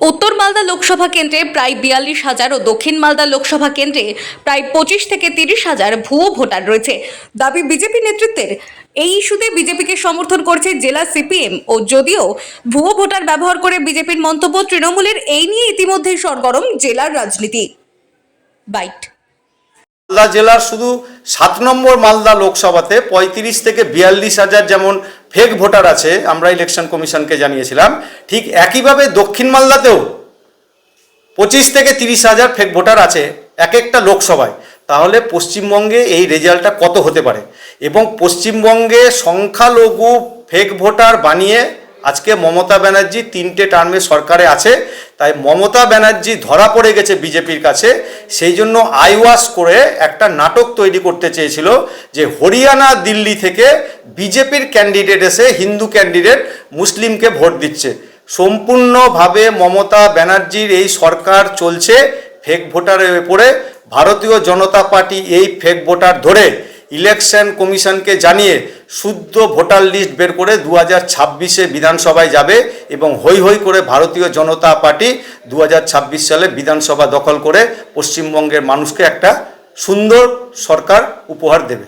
উত্তর মালদা লোকসভা কেন্দ্রে প্রায় বিয়াল্লিশ হাজার ও দক্ষিণ মালদা লোকসভা কেন্দ্রে প্রায় পঁচিশ থেকে তিরিশ হাজার ভুয়ো ভোটার রয়েছে। দাবি বিজেপি নেতৃত্বের। এই ইস্যুতে বিজেপিকে সমর্থন করছে জেলা সিপিএম ও যদিও ভুয়ো ভোটার ব্যবহার করে বিজেপির মন্তব্য তৃণমূলের, এই নিয়ে ইতিমধ্যেই সরগরম জেলার রাজনীতি। বাইট। মালদা জেলার শুধু সাত নম্বর মালদা লোকসভাতে পঁয়ত্রিশ থেকে বিয়াল্লিশ হাজার যেমন ফেক ভোটার আছে, আমরা ইলেকশন কমিশনকে জানিয়েছিলাম। ঠিক একইভাবে দক্ষিণ মালদাতেও পঁচিশ থেকে তিরিশ হাজার ফেক ভোটার আছে এক একটা লোকসভায়। তাহলে পশ্চিমবঙ্গে এই রেজাল্টটা কত হতে পারে? এবং পশ্চিমবঙ্গে সংখ্যালঘু ফেক ভোটার বানিয়ে আজকে মমতা ব্যানার্জি তিনটে টার্মে সরকারে আছে। তাই মমতা ব্যানার্জি ধরা পড়ে গেছে বিজেপির কাছে। সেই জন্য আইওয়াস করে একটা নাটক তৈরি করতে চেয়েছিল যে হরিয়ানা দিল্লি থেকে বিজেপির ক্যান্ডিডেট এসে হিন্দু ক্যান্ডিডেট মুসলিমকে ভোট দিচ্ছে। সম্পূর্ণভাবে মমতা ব্যানার্জির এই সরকার চলছে ফেক ভোটারের উপরে ভারতীয় জনতা পার্টি এই ফেক ভোটার ধরে ইলেকশন কমিশনকে জানিয়ে শুদ্ধ ভোটার লিস্ট বের করে দু হাজার ছাব্বিশে বিধানসভায় যাবে এবং হৈ হৈ করে ভারতীয় জনতা পার্টি দু হাজার ছাব্বিশ সালে বিধানসভা দখল করে পশ্চিমবঙ্গের মানুষকে একটা সুন্দর সরকার উপহার দেবে।